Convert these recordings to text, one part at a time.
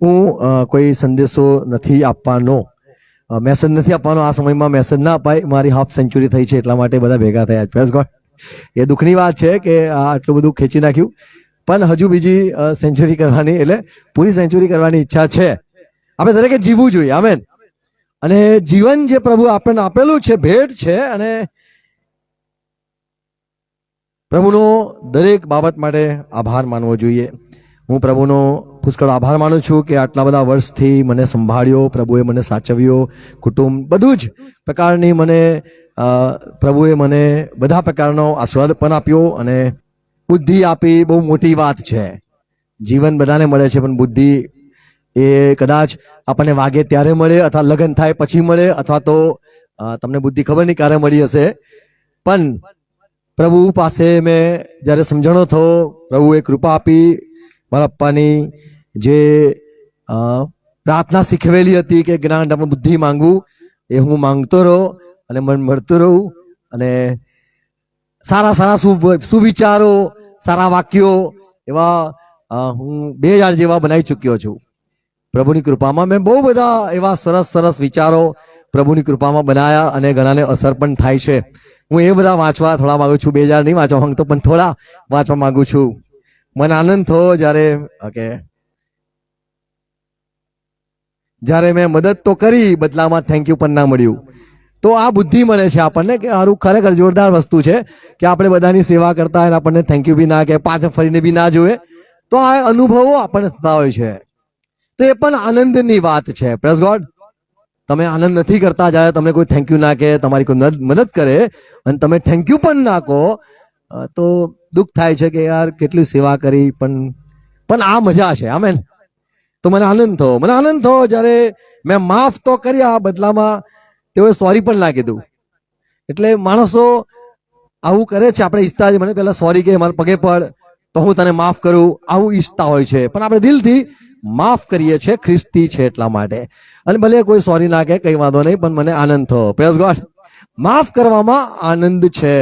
હું કોઈ સંદેશો નથી આપવાનો. મેસેજ નથી આપવાનો. આ સમયમાં મેસેજ ના અપાય. મારી હાફ સેન્ચુરી થઈ છે એટલા માટે બધા ભેગા થયા પ્રેસ ગોડ એ દુઃખની વાત છે કે આટલું બધું ખેંચી નાખ્યું. પણ હજુ બીજી સેન્ચુરી કરવાની એટલે પૂરી સેન્ચુરી કરવાની ઈચ્છા છે. આપણે દરેકે જીવવું જોઈએ. આમેન અને જીવન જે પ્રભુ આપણને આપેલું છે, ભેટ છે અને પ્રભુનો દરેક બાબત માટે આભાર માનવો જોઈએ. હું પ્રભુનો પુષ્કળ આભાર માનું છું કે આટલા બધા વર્ષથી મને સંભાળ્યો, પ્રભુએ મને સાચવ્યો, કુટુંબ બધું જ પ્રકારની મને પ્રભુએ મને બધા પ્રકારનો આસ્વાદ પણ આપ્યો અને બુદ્ધિ આપી બહુ મોટી વાત છે. જીવન બધાને મળે છે, પણ બુદ્ધિ એ કદાચ આપણને વાગે ત્યારે મળે, અથવા લગ્ન થાય પછી મળે, અથવા તો તમને બુદ્ધિ ખબર નહીં ક્યારે મળી હશે. પણ પ્રભુ પાસે મેં જ્યારે સમજણો થયો, પ્રભુએ કૃપા આપી, મારા પપ્પાની જે પ્રાર્થના શીખવેલી હતી કે જ્ઞાન આપણે બુદ્ધિ માંગવું, એ હું માંગતો રહો અને મન મળતું રહું અને સારા સારા સુવિચારો, સારા વાક્યો એવા હું બે હજાર જેવા બનાવી ચૂક્યો છું. પ્રભુની કૃપામાં મેં બહુ બધા એવા સરસ સરસ વિચારો પ્રભુની કૃપામાં બનાયા અને ઘણાને અસર પણ થાય છે. હું એ બધા વાંચવા થોડા માંગુ છું. બે હજાર નહીં વાંચવા માંગતો, પણ થોડા વાંચવા માંગુ છું. મને આનંદ થયો જ્યારે, ઓકે. જ્યારે મેં મદદ તો કરી, બદલામાં થેન્ક યુ પણ ના મળ્યું. તો આ બુદ્ધિ મળે છે આપણને કે સારું ખરેખર જોરદાર વસ્તુ છે કે આપણે બધાની સેવા કરતા હોય આપણને થેન્ક યુ બી ના કહે પાછળ ફરીને બી ના જોવે, તો આ અનુભવો આપણને થતા હોય છે. તો એ પણ આનંદની વાત છે. પ્રેસ ગોડ તમે આનંદ નથી કરતા જ્યારે તમને કોઈ થેન્ક યુ ના કહે, તમારી કોઈ મદદ કરે અને તમે થેન્ક યુ પણ ના કહો તો દુઃખ થાય છે કે યાર કેટલી સેવા કરી પણ પણ આ મજા છે. આમેન તો મને આનંદ થયો. મને આનંદ થયો જ્યારે મેં માફ તો કર્યા બદલામાં, તેઓએ સોરી પણ ના કીધું. એટલે માણસો આવું કરે છે, આપણે ઈચ્છતા જ મને પહેલાં સોરી કે મારા પગે પડ, તો હું તને માફ કરું, આવું ઈચ્છતા હોય છે. પણ આપણે દિલથી માફ કરીએ છીએ, ખ્રિસ્તી છે એટલા માટે. અને ભલે કોઈ સોરી ના કહે, કઈ વાંધો નહીં, પણ મને આનંદ થયો. પ્રેસ ગોડ માફ કરવામાં આનંદ છે.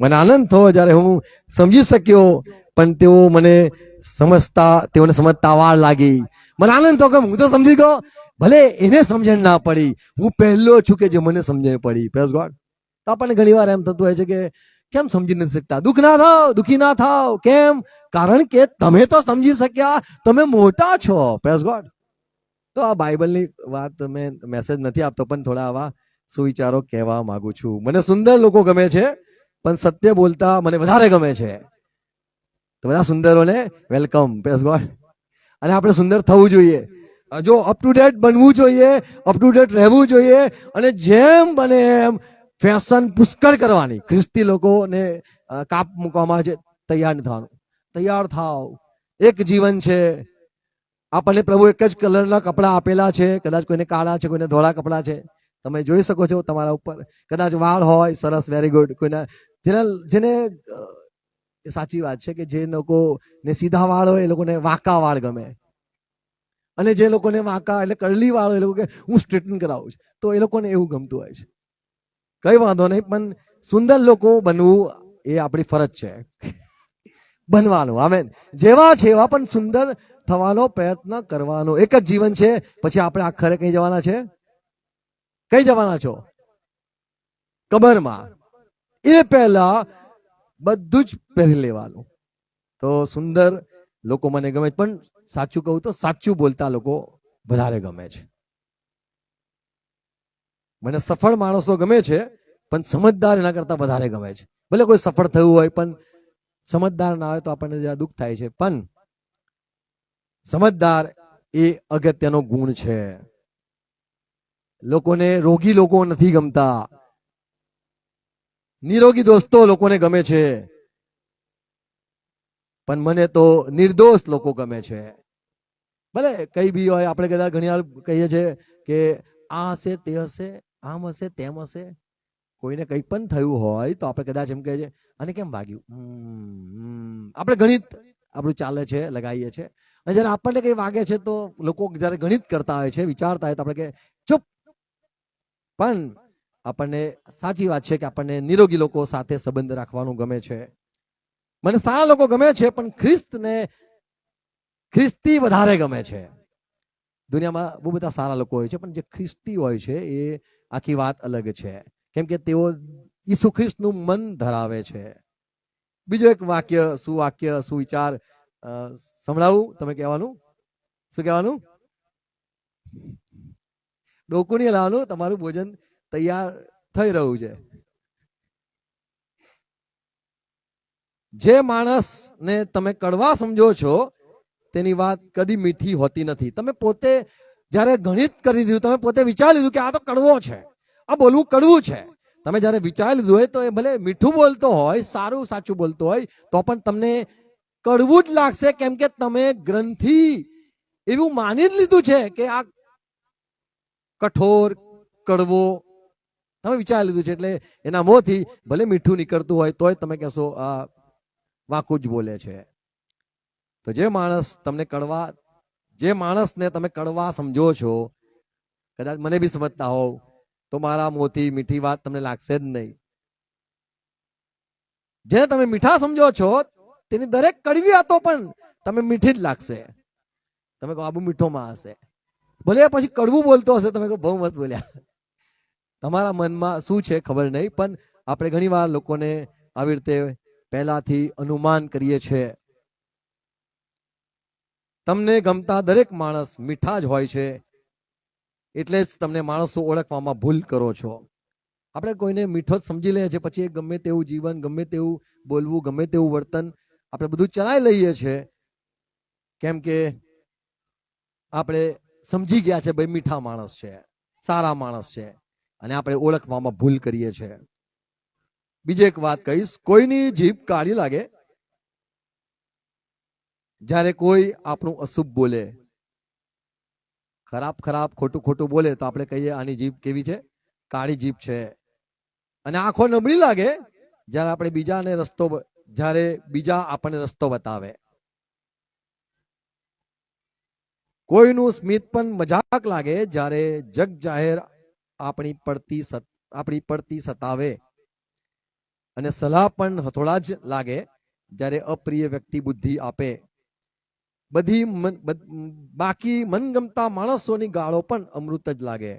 મને આનંદ થયો જ્યારે હું સમજી શક્યો, પણ તેઓ મને સમજતા, તેઓને સમજતા વાર લાગી. મને આનંદ તો કે હું તો સમજી ગયો. ભલે એને સમજણ ના પડી, હું પહેલો છું કે જે મને સમજણ પડી. પ્રેસ ગોડ તો આપણને ઘણી વાર એમ થતું હોય છે કે કેમ સમજી નથી શકતા? દુઃખ ના થાવ, દુઃખી ના થાવ. કેમ? કારણ કે તમે તો સમજી શક્યા. તમે મોટા છો. પ્રેસ ગોડ તો આ બાઇબલની વાત મેં મેસેજ નથી આપતો, પણ થોડા આવા સુવિચારો કહેવા માંગુ છું. મને સુંદર લોકો ગમે છે, પણ સત્ય બોલતા મને વધારે ગમે છે. તો બધા સુંદરોને વેલકમ પ્રેસ ગોડ અને આપણે સુંદર થવું જોઈએ. જો અપ ટુ ડેટ બનવું જોઈએ અપ ટુ ડેટ રહેવું જોઈએ, અને જેમ બને એમ ફેશન પુષ્કળ કરવાની. ખ્રિસ્તી લોકોને કાપ મૂકવામાં છે તૈયાર નથી થવાનું. તૈયાર થાવ. એક જીવન છે. આપણને પ્રભુ એક જ કલરના કપડાં આપેલા છે. કદાચ કોઈને કાળા છે, કોઈને ધોળા કપડાં છે. તમે જોઈ શકો છો તમારા ઉપર. કદાચ વાળ હોય, સરસ વેરી ગુડ કોઈના જેના, જેને સાચી વાત છે કે જે લોકોને સીધા વાળ હોય એ લોકોને વાંકા વાળ ગમે. અને જે લોકોને વાંકા એટલે કરલી વાળ હોય એ લોકો કે હું સ્ટ્રેટન કરાવું છું. તો એ લોકોને એવું ગમતું હોય છે. કઈ વાંધો નહીં, પણ સુંદર લોકો બનવું એ આપણી ફરજ છે. બનવાનું, આમેન. જેવા છે એવા, પણ સુંદર થવાનો પ્રયત્ન કરવાનો. એક જ જીવન છે, પછી આપણે આખરે કઈ જવાના છે? કઈ જવાના છો? કબરમાં એ પહેલા બધું જ પહેરી લેવાનું. તો સુંદર, લોકો મને ગમે પણ સાચું કહું તો સાચું બોલતા લોકો વધારે ગમે છે. મને સફળ માણસો ગમે છે, પણ સમજદાર એના કરતા વધારે ગમે છે. ભલે કોઈ સફળ થયું હોય, પણ સમજદાર ના હોય તો આપણને જરા દુઃખ થાય છે. પણ સમજદાર એ અગત્યનો ગુણ છે. લોકોને રોગી લોકો નથી ગમતા. નિરોગી દોસ્તો લોકોને ગમે છે. પણ મને તો નિર્દોષ લોકો ગમે છે. ભલે કઈ બી હોય, આપણે કદાચ ઘણી વાર કહીએ છીએ કે આ હશે, તે હશે, આમ હશે, તેમ હશે. કોઈને કંઈ પણ થયું હોય તો આપણે કદાચ એમ કહીએ છે અને કેમ વાગ્યું. આપણે ગણિત આપણું ચાલે છે, લગાવીએ છીએ અને જ્યારે આપણને કંઈ વાગે છે તો લોકો જ્યારે ગણિત કરતા હોય છે, વિચારતા હોય તો આપણે કે ચૂપ. પણ આપણને સાચી વાત છે કે આપણને નિરોગી લોકો સાથે સંબંધ રાખવાનું ગમે છે. મને સારા લોકો ગમે છે, પણ ખ્રિસ્તને ખ્રિસ્તી વધારે ગમે છે. દુનિયામાં બહુ બધા સારા લોકો હોય છે, પણ જે ખ્રિસ્તી હોય છે, એ આખી વાત અલગ છે. કેમ કે તેઓ ઈસુ ખ્રિસ્તનું મન ધરાવે છે. બીજું એક વાક્ય, સુવાક્ય, સુવિચાર સંભળાવું, તમે કહેવાનું? શું કહેવાનું? ડોકું નહીં લાવવાનું, તમારું ભોજન તૈયાર થઈ રહ્યું છે. જે માણસને તમે કડવા સમજો છો, તેની વાત કદી મીઠી હોતી નથી. તમે પોતે જ્યારે ગણિત કરી દીધું, તમે પોતે વિચારી લીધું કે આ તો કડવો છે. આ બોલવું કડવું છે. તમે જ્યારે વિચારી લીધું હોય તો એ ભલે મીઠું બોલતો હોય, સારું, સાચું બોલતો હોય, તો પણ તમને કડવું જ લાગશે કેમ કે તમે ગ્રંથિ એવું માની જ લીધું છે કે આ કઠોર, કડવો તમે વિચારી લીધું છે એટલે એના મોંથી ભલે મીઠું નીકળતું હોય તોય તમે કહેશો, આ વાંકું જ બોલે છે. તો જે માણસ તમને કડવા, જે માણસને તમે કડવા સમજો છો, કદાચ મને બી સમજતા હોવ, તો મારા મોંથી મીઠી વાત તમને લાગશે જ નહીં. જેને તમે મીઠા સમજો છો, તેની દરેક કડવી વાતો પણ તમે મીઠી જ લાગશે. તમે કહો આબુ મીઠો માં હશે. ભલે પછી કડવું બોલતો હશે, તમે કહો, બહુ મત બોલ્યા. તમારા મનમાં શું છે ખબર નહીં, પણ આપણે ઘણી વાર લોકોને આવી રીતે પહેલાથી અનુમાન કરીએ છીએ. તમને ગમતા દરેક માણસ મીઠા જ હોય છે, એટલે જ તમને માણસો ઓળખવામાં ભૂલ કરો છો. આપણે કોઈને મીઠો જ સમજી લઈએ છીએ, પછી ગમે તેવું જીવન, ગમે તેવું બોલવું, ગમે તેવું વર્તન આપણે બધું ચલાવી લઈએ છીએ. કેમ કે આપણે સમજી ગયા છે, ભાઈ મીઠા માણસ છે, સારા માણસ છે. અને આપણે ઓળખવામાં ભૂલ કરીએ છીએ બીજી એક વાત કહીશ, કોઈની જીભ કાળી લાગે, જ્યારે કોઈ આપણું અશુભ બોલે. ખરાબ ખરાબ, ખોટું ખોટું બોલે તો આપણે કહીએ, આની જીભ કેવી છે? કાળી જીભ છે. અને આંખો નબળી લાગે જ્યારે આપણે બીજાને રસ્તો જ્યારે બીજા આપણને રસ્તો બતાવે. કોઈનું સ્મિત પણ મજાક લાગે જ્યારે જગ જાહેર આપણી પડતી આપણી પડતી સતાવે. અને સલાહ પણ હથોડા જ લાગે જ્યારે અપ્રિય વ્યક્તિ બુદ્ધિ આપે. બધી બાકી મનગમતા માણસોની ગાળો પણ અમૃત જ લાગે.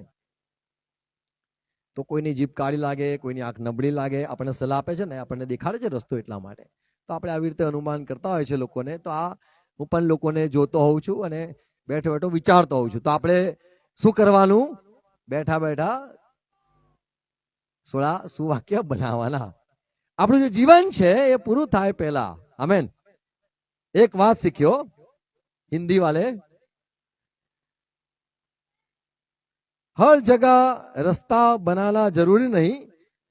તો કોઈની જીભ કાળી લાગે, કોઈની આંખ નબળી લાગે, આપણને સલાહ આપે છે ને, આપણને દેખાડે છે રસ્તો એટલા માટે. તો આપણે આવી રીતે અનુમાન કરતા હોય છે લોકોને, તો આ હું પણ લોકોને જોતો હોઉં છું અને બેઠો બેઠો વિચારતો હોઉં છું. તો આપણે શું કરવાનું? બેઠા બેઠા સોળા સુવાક્ય બનાવવાના આપણું જે જીવન છે એ પૂરું થાય પહેલા આમેન એક વાત શીખ્યો हिंदी वाले हर जगह रास्ता बनाना जरूरी नहीं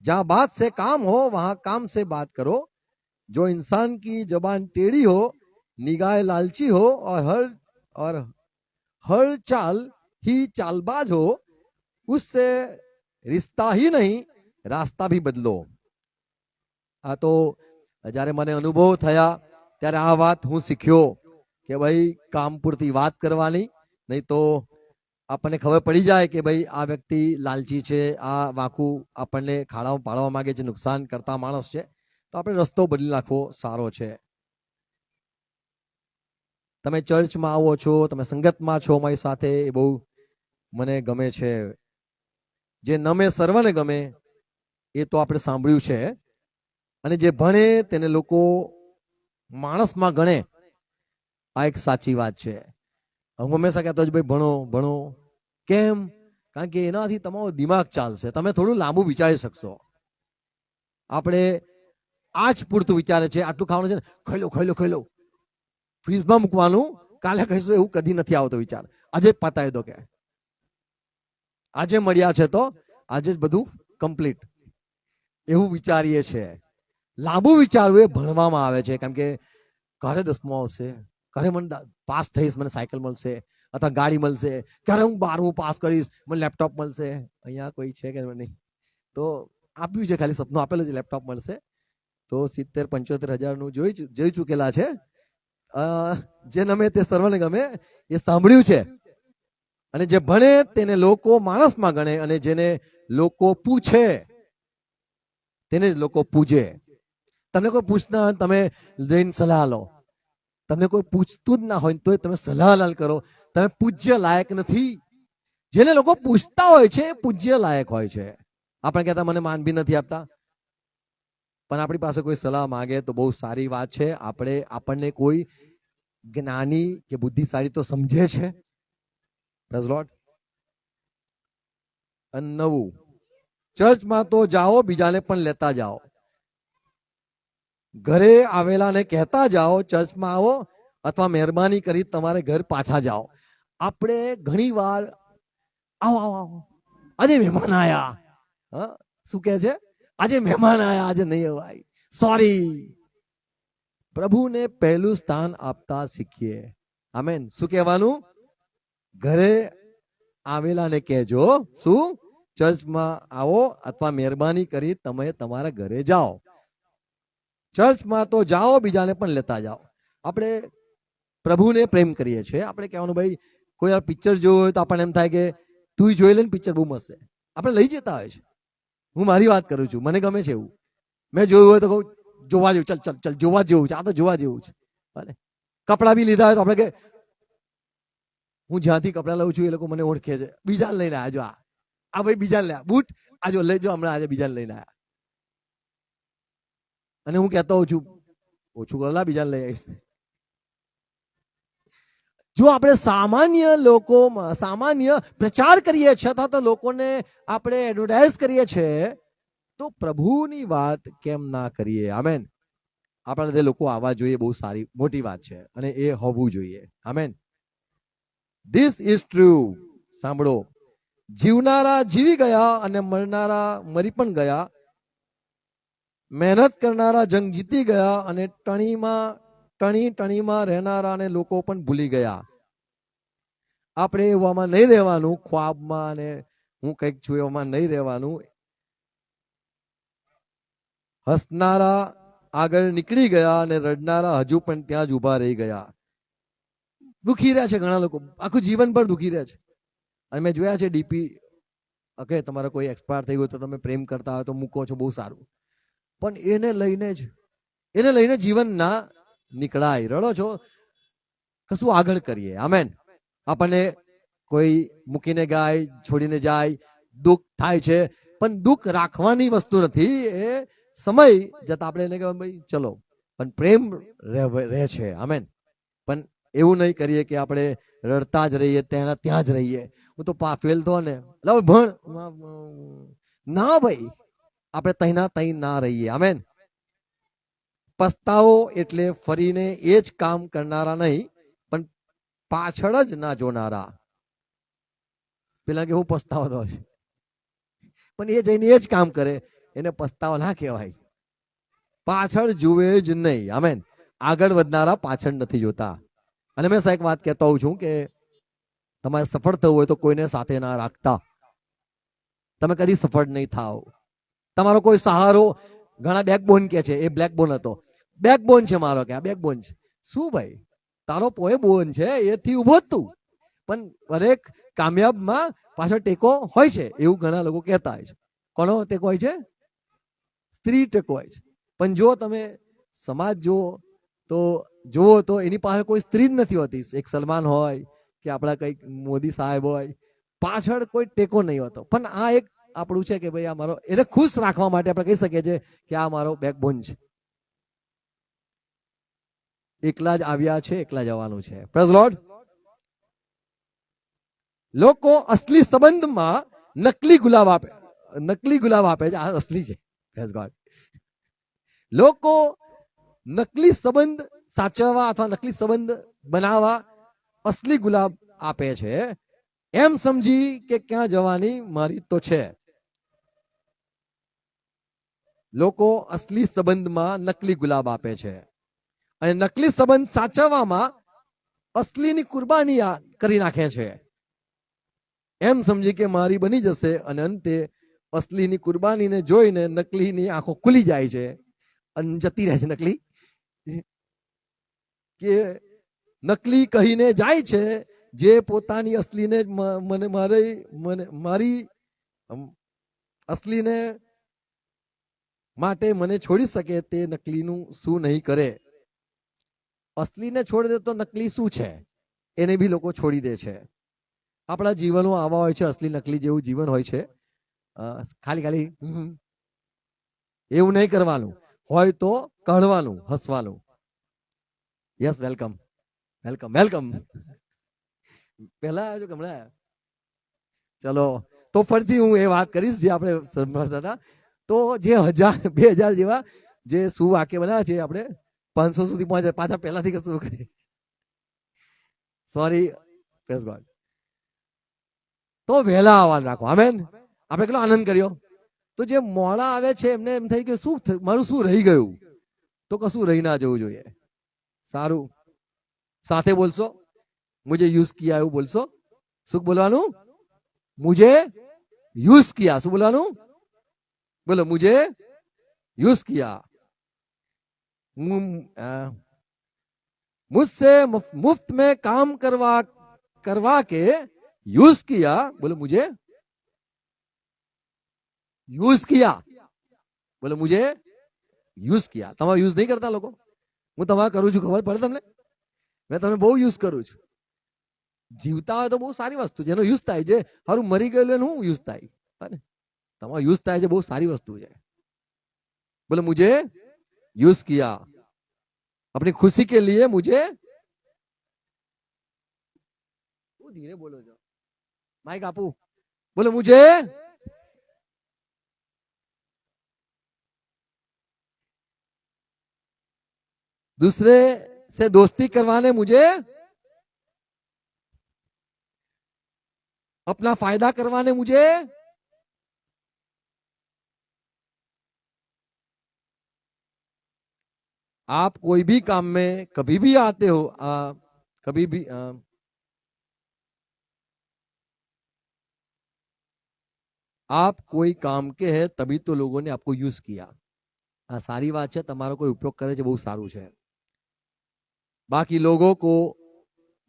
जहां बात से काम हो वहां काम से बात करो जो इंसान की जबान टेढ़ी हो निगाह लालची हो और हर और हर चाल ही चालबाज हो उससे रिश्ता ही नहीं रास्ता भी बदलो આ તો જ્યારે મને અનુભવ થયા ત્યારે આ વાત હું શીખ્યો કે ભાઈ કામ પૂરતી વાત કરવાની નહીં તો આપણને ખબર પડી જાય કે ભાઈ આ વ્યક્તિ લાલચી છે આ વાંકું આપણને ખાડામાં પાડવા માંગે છે નુકસાન કરતા માણસ છે તો આપણે રસ્તો બદલી નાખવો સારો છે તમે ચર્ચમાં આવો છો તમે સંગતમાં છો મારી સાથે એ બહુ મને ગમે છે જે નમે સર્વને ગમે, એ તો આપણે સાંભળ્યું છે. અને જે ભણે, તેને લોકો માણસમાં ગણે, આ એક સાચી વાત છે. હું હંમેશા કહેતો જ ભાઈ, ભણો ભણો. કેમ? કારણ કે એનાથી તમારો દિમાગ ચાલશે. તમે થોડું લાંબુ વિચારી શકશો. આપણે આજ પૂરતું વિચારે છે, આટલું ખાવાનું છે ને ખાઈ લો ખાઈ લો ખાઈ લો ફ્રીજમાં મૂકવાનું, કાલે કહીશું, એવું કદી નથી આવતો વિચાર. આજે પતાવી દો કે. આજે મળ્યા છે તો આજે જ બધું કમ્પ્લીટ એવું વિચારીએ છે લાંબુ વિચારવું એ ભણવામાં આવે છે. કેમ કે ઘરે દસમો આવશે? ઘરે મને પાસ થઈશ, મને સાયકલ મળશે અથવા ગાડી મળશે? ક્યારે હું બારમું પાસ કરીશ, મને લેપટોપ મળશે? અહીંયા કોઈ છે કે નહીં? તો આપ્યું છે, ખાલી સપનું આપેલું છે, લેપટોપ મળશે. તો સિત્તેર, પંચોતેર હજારનું જોઈ જોઈ ચૂકેલા છે. જે નમે તે સર્વને ગમે એ સાંભળ્યું છે. અને જે ભણે તેને લોકો માણસમાં ગણે અને જેને લોકો પૂછે, તેને જ લોકો પૂજે. તમને કોઈ પૂછતા હોય તમે જઈને સલાહ લો. તમને કોઈ પૂછતું જ ના હોય તો તમે સલાહ લાલ કરો. તમે પૂજ્ય લાયક નથી. જેને લોકો પૂછતા હોય છે એ પૂજ્ય લાયક હોય છે. આપણે કહેતા મને માન બી નથી આપતા. પણ આપણી પાસે કોઈ સલાહ માંગે તો બહુ સારી વાત છે. આપણે આપણને કોઈ જ્ઞાની કે બુદ્ધિશાળી તો સમજે છે. Praise લોર્ડ અને નવું. ચર્ચમાં તો જાઓ, બીજાને પણ લેતા જાઓ. ઘરે આવેલાને કહેતા જાઓ ચર્ચમાં આવો, અથવા મહેરબાની કરી તમારે ઘર પાછા જાઓ. આપણે ઘણી વાર, આવો આવો આવો. આજે મહેમાન આયા. શું કે છે? આજે મહેમાન આયા, આજે નહીં અવાય. સોરી પ્રભુને પહેલું સ્થાન આપતા શીખીએ. આમેન શું કહેવાનું? ઘરે આવેલાને કહેજો, શું? ચર્ચમાં આવો અથવા મહેરબાની કરી તમે તમારા ઘરે જાઓ. ચર્ચમાં તો જાઓ, બીજાને પણ લેતા જાઓ. આપણે પ્રભુને પ્રેમ કરીએ છીએ. આપણે કહેવાનું, ભાઈ, કોઈ વાર પિક્ચર જોયું હોય તો આપણને એમ થાય કે, તું જોઈ લે ને પિક્ચર બહુ મસ્ત છે. આપણે લઈ જતા હોય છે. હું મારી વાત કરું છું. મને ગમે છે એવું. મેં જોયું હોય તો કહું, જોવા જેવું, ચલ ચલ ચલ, જોવા જેવું છે. આ તો જોવા જેવું છે. ભલે. કપડાં બી લીધા હોય તો આપણે કે હું જ્યાંથી કપડાં લઉં છું એ લોકો મને ઓળખે છે. બીજા લઈને આવ્યા આ. આ ભાઈ બીજા લે બૂટ, આ જો લઈ જો હમણાં આજે બીજા લઈને આવ્યા અને હું કહેતો હોઉં છું, ઓછું કરલા બીજા લઈ આવીશ. જો આપણે સામાન્ય લોકો સામાન્ય પ્રચાર કરીએ છતાં તો લોકોને આપણે એડવર્ટાઇઝ કરીએ છીએ, તો પ્રભુની વાત કેમ ના કરીએ? આમેન આપણા તે લોકો આવવા જોઈએ, બહુ સારી, મોટી વાત છે. અને એ હોવું જોઈએ. આમેન ધીસ ઇઝ ટ્રુ સાંભળો. જીવનારા જીવી ગયા અને મરનારા મરી પણ ગયા. મહેનત કરનારા જંગ જીતી ગયા અને ટણીમાં, ટણી ટણીમાં રહેનારા અને લોકો પણ ભૂલી ગયા. આપણે એવામાં નહીં રહેવાનું, ખ્વાબમાં અને હું કંઈક છું એવામાં નહીં રહેવાનું. હસનારા આગળ નીકળી ગયા અને રડનારા હજુ પણ ત્યાં જ ઊભા રહી ગયા. દુખી રહ્યા છે ઘણા લોકો. આખું જીવન પર દુખી રહ્યા છે. અને મેં જોયા છે ડીપી ઓકે, તમારો કોઈ એક્સપાયર થઈ ગયો તો તમે પ્રેમ કરતા હોય તો મૂકો છો, બહુ સારું. પણ એને લઈને જ, એને લઈને જીવન નીકળાય. રડો છો? કશું આગળ કરીએ. આમેન આપણને કોઈ મૂકીને ગાય, છોડીને જાય, દુઃખ થાય છે. પણ દુઃખ રાખવાની વસ્તુ નથી. એ સમય જતા આપણે એને કહેવાય, ભાઈ, ચલો. પણ પ્રેમ રહે છે. આમેન પણ એવું નહીં કરીએ કે આપણે રડતા જ રહીએ ત્યાં ત્યાં જ રહીએ. હું તો પાફેલ ફેલ થો ને. ભણ. ના ભાઈ. આપણે તહીના તહી ના રહીએ. આમેન. પસ્તાવો એટલે ફરીને એ જ કામ કરનારા નહીં, પણ પાછળ જ ના જોનારા. પેલા કે હું પસ્તાવો તો પણ એ જઈને એ જ કામ કરે. એને પસ્તાવો ના કહેવાય. પાછળ જુએ જ નહીં. આમેન. આગળ વધનારા પાછળ નથી જોતા. અને મેં એક વાત કહેતો હોઉં છું કે તમારે સફળ થવું હોય તો કોઈને સાથે ના રાખતા. તમે કદી સફળ નહીં થાવ તમારો કોઈ સહારો ઘણા બેકબોન કે છે, એ બ્લેકબોન હતો. બેકબોન છે મારો કે આ બેકબોન છે. શું ભાઈ? તારો પોએ બોન છે, એથી ઊભો જ તું. પણ દરેક કામયાબમાં પાછળ ટેકો હોય છે, એવું ઘણા લોકો કહેતા હોય છે. કોનો ટેકો હોય છે? સ્ત્રી ટેકો હોય છે. પણ જો તમે સમાજ જુઓ તો જુઓ તો એની પાસે કોઈ સ્ત્રી જ નથી હોતી. એક સલમાન હોય કે આપણા કંઈક મોદી સાહેબ હોય, પાછળ કોઈ ટેકો નહીં હોતો. પણ આ એક આપણું છે કે ભાઈ આ મારો, એને ખુશ રાખવા માટે આપણે કહી શકીએ છીએ કે આ મારો બેકબોન છે. એકલા જ આવ્યા છે, એકલા જવાનું છે. લોકો અસલી સંબંધમાં નકલી ગુલાબ આપે, નકલી ગુલાબ આપે છે. આ અસલી છે. લોકો નકલી સંબંધ સાચવવા અથવા નકલી સંબંધ બનાવવા અસલી ગુલાબ આપે છે. એમ સમજી કે ક્યાં જવાની મારી તો છે. લોકો અસલી સંબંધમાં નકલી ગુલાબ આપે છે. અને નકલી સંબંધ સાચવવામાં અસલીની કુરબાની કરી નાખે છે. એમ સમજી કે મારી બની જશે અને અંતે અસલીની કુરબાનીને જોઈને નકલીની આંખો ખુલી જાય છે. અને જતી રહે છે નકલી. કે નકલી કહીને જાય છે, જે પોતાની અસલીને મને મારે, મને, મારી અસલીને માટે મને છોડી શકે તે નકલીનું શું નહીં કરે. અસલીને છોડી દે તો નકલી શું છે? એને બી લોકો છોડી દે છે. આપણા જીવનો આવા હોય છે, અસલી નકલી જેવું જીવન હોય છે. ખાલી ખાલી. એવું નહીં કરવાનું. હોય તો કહેવાનું હસવાનું. યસ વેલકમ વેલકમ વેલકમ પહેલા કે હમણાં? ચલો, તો ફરીથી હું એ વાત કરીશ જે આપણે સંભાળતા હતા. તો જે હજાર, બે હજાર જેવા જે સુવાક્ય બનાવ્યા છે આપણે પાંચસો સુધી પહોંચે પાછા પહેલાથી કશું કરીએ સોરી પ્રેસ ગોડ તો વહેલા આવવાનું રાખો. આમેન આપણે કેટલો આનંદ કર્યો. તો જે મોડા આવે છે, એમને એમ થઈ ગયું, શું મારું શું રહી ગયું? તો કશું રહી ના જવું જોઈએ. સારું સાથે બોલશો મુજે યુઝ કિયા એવું બોલશો શું બોલવાનું મુજે યુઝ કિયા શું બોલવાનું બોલો મુજે યુઝ કિયા મુમ- અ, मुझसे मुफ- मुफ्त में काम करवा करवा के यूज किया बोलो मुझे યુઝ કિયા બોલો મુજે યુઝ કિયા તમારે યુઝ નહીં કરતા લોકો હું તમારે કરું છું ખબર પડે તમને મેં તમને બહુ યુઝ કરું છું જીવતા હોય તો બહુ સારી વસ્તુ છે એનો યુઝ થાય છે સારું મરી ગયેલું એનું હું યુઝ થાય હા ને તમારો યુઝ થાય છે બહુ સારી વસ્તુ છે बोले मुझे यूज़ किया अपनी खुशी के लिए मुझे धीरे बोलो जो माइक आपू बोले मुझे दूसरे से दोस्ती करवाने मुझे अपना फायदा करवाने मुझे आप कोई भी काम में कभी भी आते हो आ, कभी भी आ, आप कोई काम के हैं तभी तो लोगों ने आपको यूज किया આ સારી વાત છે તમારો કોઈ ઉપયોગ કરે છે બહુ સારું છે बाकी लोगों को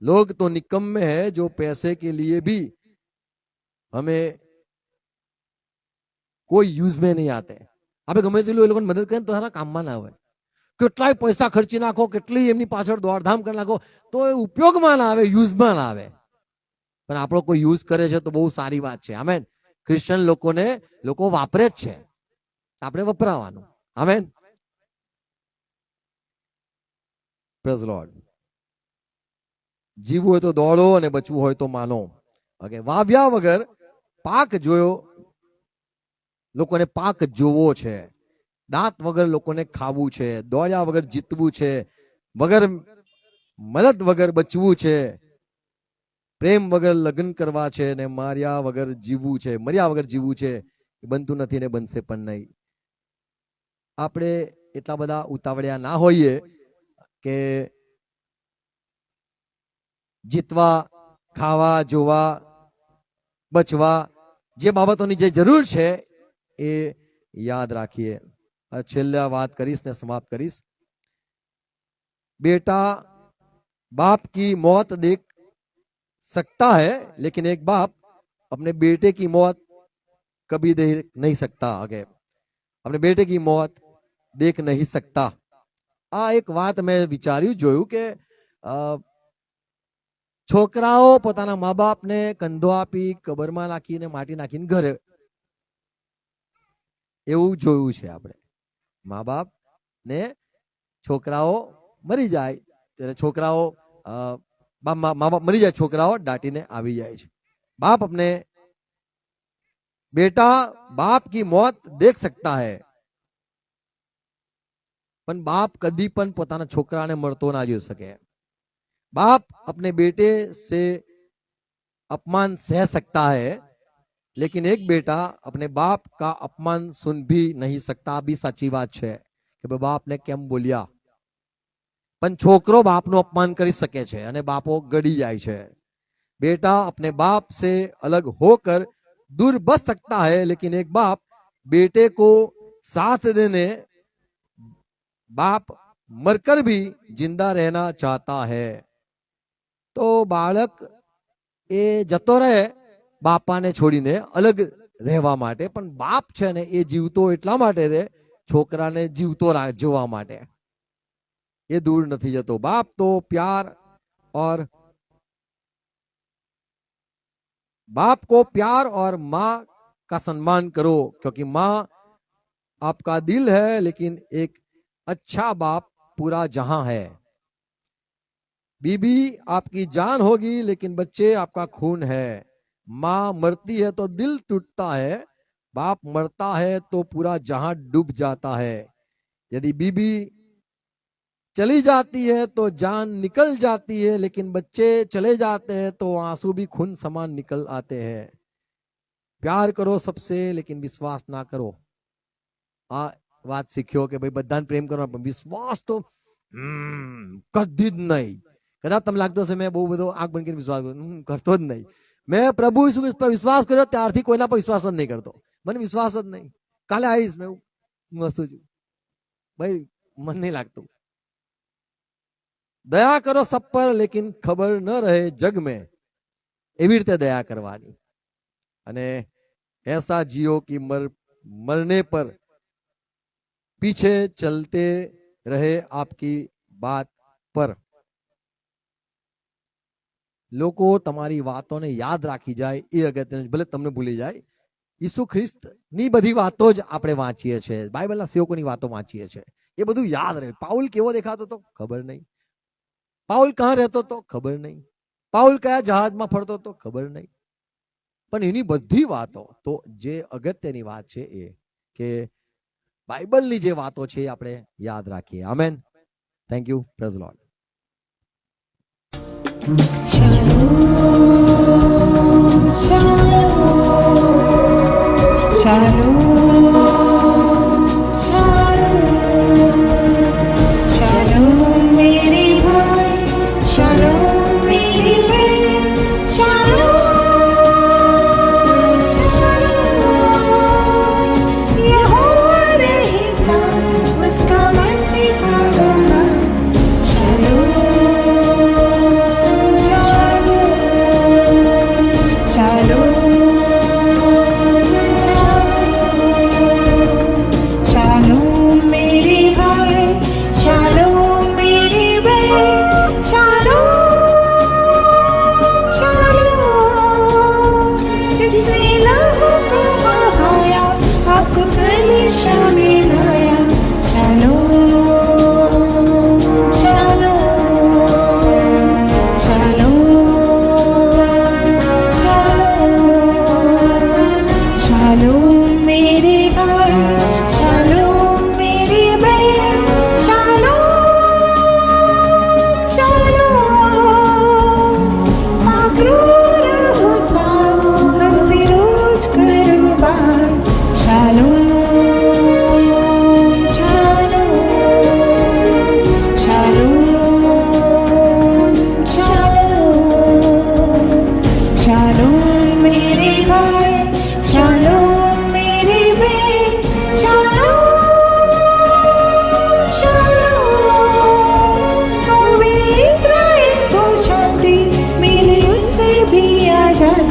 लोग तो निकम्मे हैं जो पैसे के लिए भी हमें કોઈ યુઝ में નહીં આતે આપણે ગમે તેટલું એ લોકોને મદદ કરીએ ને તો એના કામમાં ના હોય કેટલાય પૈસા ખર્ચી નાખો કેટલી એમની પાછળ દોડધામ કરી નાખો તો એ ઉપયોગમાં ના આવે યુઝમાં ના આવે પણ આપણો કોઈ યુઝ કરે છે તો બહુ સારી વાત છે આમેન ક્રિશ્ચન લોકોને લોકો વાપરે જ છે આપણે વપરાવાનું આમેન પ્રેઝ લોર્ડ જીવવું હોય તો દોડો અને બચવું હોય તો માનો. ઓકે, વાવ્યા વગર પાક જોયો, લોકોને પાક જોવો છે. દાંત વગર લોકોને ખાવું છે. દોડ્યા વગર જીતવું છે. વગર મદદ વગર બચવું છે. પ્રેમ વગર લગ્ન કરવા છે ને માર્યા વગર જીવવું છે. મર્યા વગર જીવવું છે બનતું નથી ને બનશે પણ નહીં. આપણે એટલા બધા ઉતાવળ્યા ના હોઈએ કે જીતવા ખાવા જોવા બચવા જે બાબતોની જે જરૂર છે એ યાદ રાખીએ આ છેલ્લા વાત કરીશ ને સમાપ્ત કરીશ बेटा बाप की मौत देख सकता है लेकिन एक बाप अपने बेटे की मौत कभी देख नहीं सकता आगे अपने बेटे की मौत देख नहीं सकता આ એક વાત મેં વિચાર્યું, જોયું કે છોકરાઓ પોતાના મા બાપને કંધો આપી, કબરમાં નાખીને, માટી નાખીને ઘરે એવું જોયું છે આપણે. મા બાપ ને છોકરાઓ મરી જાય, ત્યારે છોકરાઓ મા બાપ મરી જાય, છોકરાઓ દાટીને આવી જાય છે. બાપ અપને બેટા બાપ કી મોત દેખ સકતા હૈ. પણ બાપ કદી પણ પોતાના છોકરાને મળતો ના જોઈ શકે बाप अपने बेटे से अपमान सह सकता है लेकिन एक बेटा अपने बाप का अपमान सुन भी नहीं सकता આ બી સાચી વાત છે કે ભાઈ બાપને કેમ બોલ્યા પણ છોકરો બાપનું અપમાન કરી શકે છે અને બાપો ગડી જાય છે बेटा अपने बाप से अलग होकर दूर बच सकता है लेकिन एक बाप बेटे को साथ देने बाप मरकर भी जिंदा रहना चाहता है તો બાળક એ જતો રહે બાપાને છોડીને અલગ રહેવા માટે પણ બાપ છે ને એ જીવતો એટલા માટે રહે છોકરાને જીવતો રા- જોવા માટે એ દૂર નથી જતો બાપ તો प्यार और बाप को प्यार और माँ का सम्मान करो क्योंकि माँ आपका दिल है लेकिन एक अच्छा बाप पूरा जहाँ है। बीबी आपकी जान होगी लेकिन बच्चे आपका खून है। माँ मरती है तो दिल टूटता है बाप मरता है तो पूरा जहाँ डूब जाता है। यदि बीबी चली जाती है तो जान निकल जाती है लेकिन बच्चे चले जाते हैं तो आँसू भी खून समान निकल आते हैं। प्यार करो सबसे लेकिन विश्वास ना करो। आ, વાત શીખ્યો કે ભાઈ બધાને પ્રેમ કરવા પણ વિશ્વાસ તો કદી જ નહીં કદાચ તમને લાગતો હશે મેં બહુ બધો આંખ બંધ કરીને વિશ્વાસ હું કરતો જ નહીં મેં પ્રભુ ઈસુ પર વિશ્વાસ કર્યો ત્યારથી કોઈના પર વિશ્વાસ જ નહીં કરતો મને વિશ્વાસ જ નહીં કાલે આવીશ મેં વસ્તુ છું ભાઈ મને નહીં લાગતું દયા કરો સબ પર લેકિન ખબર ન રહે જગ મેં એવી રીતે દયા કરવાની અને એસા જીઓ કે મર મરને પર पीछे चलते रहे आपकी बात પર લોકો તમારી વાતોને યાદ રાખી જાય એ અગત્યનું છે. ભલે તમને ભૂલી જાય ઈસુ ખ્રિસ્ત ની બધી વાતો જ આપણે વાંચીએ છીએ બાઇબલના સેવકોની વાતો વાંચીએ છીએ એ બધું યાદ રહે પાઉલ કેવો દેખાતો હતો ખબર નહીં પાઉલ ક્યાં રહેતો હતો ખબર નહીં પાઉલ કયા જહાજમાં ફરતો હતો ખબર નહીં પણ એની બધી વાતો તો જે અગત્યની વાત છે એ કે બાઇબલની જે વાતો છે એ આપણે યાદ રાખીએ. Amen thank you praise lord Shalom,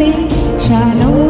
think, I.